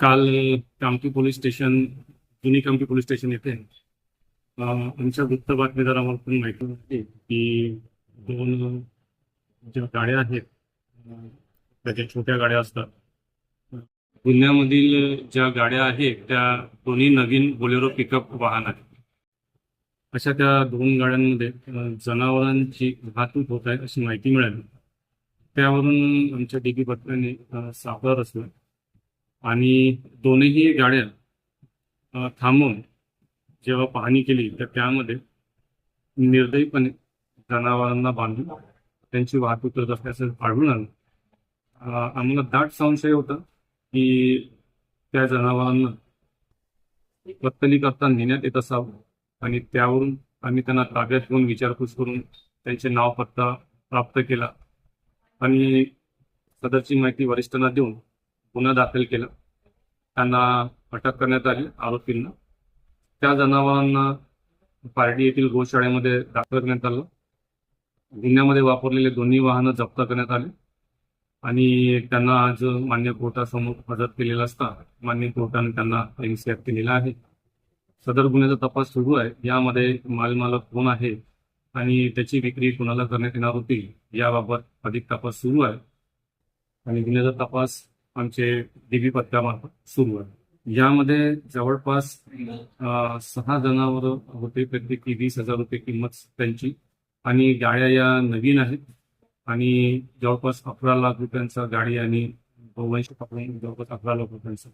काल Kamthi police station जुनी Kamthi police station येथे आमच्या वृत्त बातमीदारामार्फत माहिती मिळते की दोन ज्या गाड्या आहेत त्याच्या छोट्या गाड्या असतात गुन्ह्यामधील ज्या गाड्या आहेत त्या दोन्ही नवीन बोलेरो पिकअप वाहन आहेत. अशा त्या दोन गाड्यांमध्ये जनावरांची वाहतूक होत आहे अशी माहिती मिळाली. त्यावरून आमच्या डीबी पथकाने अ, सापळा रचला. आणि दोन्ही गाड्या थांबवून जेव्हा पाहणी केली तर त्यामध्ये निर्दयीपणे जनावरांना बांधून त्यांची वाहतूक करत असल्याचं आढळून आलं. आम्हाला दाट संशय होता की त्या जनावरांना कत्तली करता नेण्यात येत असावं आणि त्यावरून आम्ही त्यांना ताब्यात घेऊन विचारपूस करून त्यांचे नाव पत्ता प्राप्त केला आणि सदरची माहिती वरिष्ठांना देऊन गुन्हा दाखल केला. त्यांना अटक करण्यात आली आरोपींना. त्या जनावरांना पार्टी येथील गोशाळेमध्ये दाखल करण्यात आलं. गुन्ह्यामध्ये वापरलेले दोन्ही वाहनं जप्त करण्यात आले. आणि त्यांना आज मान्य कोर्टासमोर हजर केलेला असता मान्य कोर्टाने त्यांना एनसीआर केलेला आहे. सदर गुन्ह्याचा तपास सुरू आहे. यामध्ये मालमालक कोण आहे आणि त्याची विक्री कुणाला करण्यात येणार होती याबाबत अधिक तपास सुरू आहे. आणि गुन्ह्याचा तपास आमचे डीबी पथकामार्फत सुरू आहे. यामध्ये जवळपास सहा जनावर होते प्रत्येकी वीस हजार रुपये किंमत त्यांची. आणि गाड्या या नवीन आहेत. आणि जवळपास अकरा लाख रुपयांचा गाडी आणि गोवंश पकडून जवळपास अकरा लाख रुपयांचा